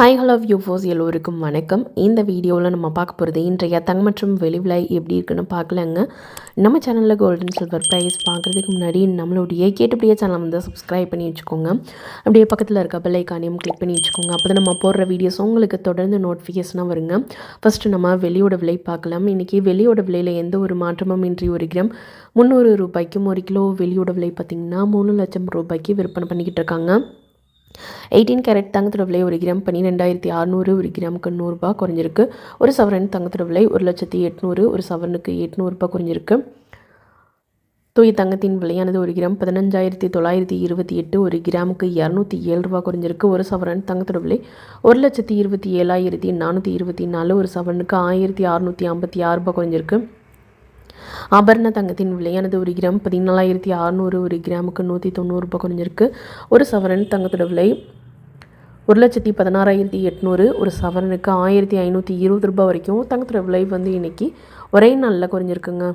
Hi hello வியூஃபோஸ் எல்லோருக்கும் வணக்கம். இந்த வீடியோவில் நம்ம பார்க்க போகிறது இன்றைய தங்க மற்றும் வெளி விலை எப்படி இருக்குன்னு பார்க்கலங்க. நம்ம சேனலில் கோல்டன் சில்வர் ப்ரைஸ் பார்க்குறதுக்கு முன்னாடி நம்மளுடைய கேட்டுப்படியே சேனல் வந்து சப்ஸ்கிரைப் பண்ணி வச்சுக்கோங்க. அப்படியே பக்கத்தில் இருக்க பெல்லைக்கானையும் கிளிக் பண்ணி வச்சுக்கோங்க. அப்போ தான் நம்ம போடுற வீடியோஸ் உங்களுக்கு தொடர்ந்து நோட்டிஃபிகேஷனாக வருங்க. ஃபஸ்ட்டு நம்ம வெளியோட விலை பார்க்கலாம். இன்றைக்கி வெளியோட விலையில் எந்த ஒரு மாற்றமும் இன்றி ஒரு கிராம் முந்நூறு ரூபாய்க்கும் ஒரு கிலோ வெளியோட விலை பார்த்திங்கன்னா மூணு லட்சம் ரூபாய்க்கு விற்பனை பண்ணிக்கிட்டு இருக்காங்க. எயிட்டீன் கேரட் தங்கத்தோட விலை ஒரு கிராம் பன்னிரெண்டாயிரத்தி அறநூறு ஒரு கிராமுக்கு நூறுரூபா குறைஞ்சிருக்கு. ஒரு சவரன் தங்கத்தோட விலை ஒரு லட்சத்தி எட்நூறு ஒரு சவரனுக்கு எட்நூறுபா குறைஞ்சிருக்கு. தூய் தங்கத்தின் விலையானது ஒரு கிராம் பதினஞ்சாயிரத்தி தொள்ளாயிரத்தி இருபத்தி எட்டு ஒரு கிராமுக்கு இரநூத்தி ஏழு ரூபா குறைஞ்சிருக்கு. ஒரு சவரன் தங்கத்தோட விலை ஒரு லட்சத்தி இருபத்தி ஏழாயிரத்தி நானூற்றி இருபத்தி நாலு ஒரு சவரனுக்கு ஆயிரத்தி அறநூற்றி ஐம்பத்தி ஆறு ரூபா குறைஞ்சிருக்கு. ஆபரண தங்கத்தின் விலையானது ஒரு கிராம் பதினாலாயிரத்தி அறநூறு ஒரு கிராமுக்கு நூற்றி தொண்ணூறு ரூபாய் குறைஞ்சிருக்கு. ஒரு சவரன் தங்கத்தோட விலை ஒரு லட்சத்தி பதினாறாயிரத்தி எட்நூறு. ஒரு சவரனுக்கு ஆயிரத்தி ஐநூற்றி இருபது ரூபாய் வரைக்கும் தங்கத்தோட விலை வந்து இன்றைக்கி ஒரே நாளில் குறைஞ்சிருக்குங்க.